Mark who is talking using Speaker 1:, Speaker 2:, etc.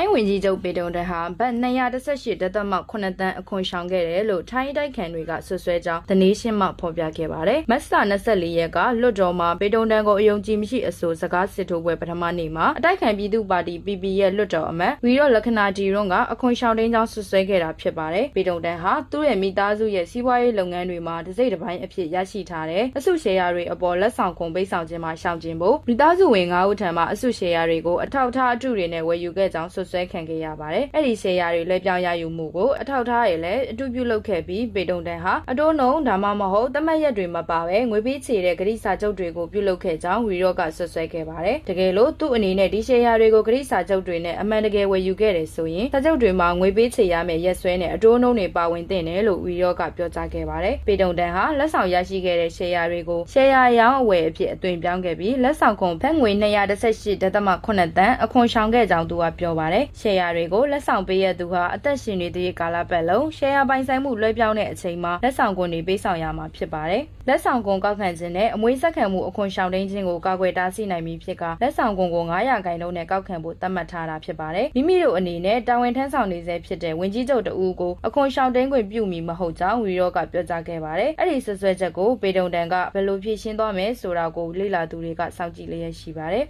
Speaker 1: ထိုင်းဝင်ကြီးချုပ်ပေတုံတန်ဟာဘတ်218ဒသမ9တန်းအခွန်ဆောင်ခဲ့တယ်လို့ထိုင်းတိုက်ခံတွေကဆွဆွဲကြောင်းတနေရှင်းမှဖော်ပြခဲ့ပါတယ်။မတ်စတာ24ရက်ကလွတ်တော်မှာပေတုံတန်ကိုအယုံကြည်မရှိအဆိုစကားစစ်ထိုးပွဲပထမနေ့မှာအတိုက်ခံပြည်သူ့ပါတီ PP ရဲ့လွတ်တော်အမတ်ဝီရော့လက္ခဏာဂျီရွန်ကအခွန်ဆောင်တင်းကြောင်းဆွဆွဲခဲ့တာဖြစ်ပါတယ်။ပေတုံတန်ဟာသူ့ရဲ့မိသားစုရဲ့စီးပွားရေးလုပ်ငန်းတွေမှာတစ်စိတ်တစ်ပိုင်းအဖြစ်ရရှိထားတဲ့အစုရှယ်ယာတွေအပေါ်လက်ဆောင်ကုန်ပိတ်ဆောင်ခြင်းမှာရှောင်ကျဉ်ဖို့မိသားစုဝင်9ဦးထံမှအစုရှယ်ယာတွေကိုအထောက်အထားအတုတွေနဲ့ဝယ်ယူခဲ့ကြောင်းဆွဆွဲခံခဲ့ရပါတယ်။အဲ့ဒီရှယ်ယာတွေလွှဲပြောင်းရယူမှုကိုအထောက်အထားတွေလည်းအတူပြုလုပ်ခဲ့ပြီးပေတုံတန်ဟာအတိုးနှုံဒါမှမဟုတ်သတ်မှတ်ရက်တွေမပါဘဲငွေပေးချေတဲ့ဂရိစာချုပ်တွေကိုပြုလုပ်ခဲ့ကြောင်းဝီရော့ကဆွဆွဲခဲ့ပါတယ်။တကယ်လို့သူ့အနေနဲ့ဒီရှယ်ယာတွေကိုဂရိစာချုပ်တွေနဲ့အမှန်တကယ်ဝယ်ယူခဲ့တယ်ဆိုရင်စာချုပ်တွေမှာငွေပေးချေရမယ့်ရက်စွဲနဲ့အတိုးနှုံတွေပါဝင်သင့်တယ်လို့ဝီရော့ကပြောကြားခဲ့ပါတယ်။ပေတုံတန်ဟာလက်ဆောင်ရရှိခဲ့တဲ့ရှယ်ယာတွေကိုရှယ်ယာရောင်းအဝယ်အဖြစ်အသွင်ပြောင်းခဲ့ပြီးလက်ဆောင်ခွန်ဖက်ငွေ218ဒသမ9တန်းအခွန်ဆောင်ခဲ့ကြောင်းသူကပြောပါတယ်။ရှယ်ယာတွေကိုလက်ဆောင်ပေးရသူဟာအသက်ရှင်နေတဲ့ကာလပတ်လုံးရှယ်ယာပိုင်ဆိုင်မှုလွှဲပြောင်းတဲ့အချိန်မှာလက်ဆောင်ခွန်တွေပေးဆောင်ရမှာဖြစ်ပါတယ်။လက်ဆောင်ခွန်ကောက်ခံခြင်းနဲ့အမွေးဆက်ခံမှုအခွန်ဆောင်တင်းခြင်းကိုကာကွယ်တားဆီးနိုင်ပြီးဖြစ်ကလက်ဆောင်ခွန်ကို900ခိုင်နှုန်းနဲ့ကောက်ခံဖို့သတ်မှတ်ထားတာဖြစ်ပါတယ်။မိမိတို့အနေနဲ့တာဝန်ထမ်းဆောင်နေဆဲဖြစ်တဲ့ဝင်ကြီးချုပ်တဦးကိုအခွန်ဆောင်တင်းခွင့်ပြုမိမဟုတ်ကြောင်းဝီရော့ကပြောကြားခဲ့ပါတယ်။အဲ့ဒီဆွဆွဲချက်ကိုပေတုံတန်ကဘယ်လိုဖြေရှင်းသွားမယ်ဆိုတာကိုလေ့လာသူတွေကစောင့်ကြည့်လျက်ရှိပါတယ်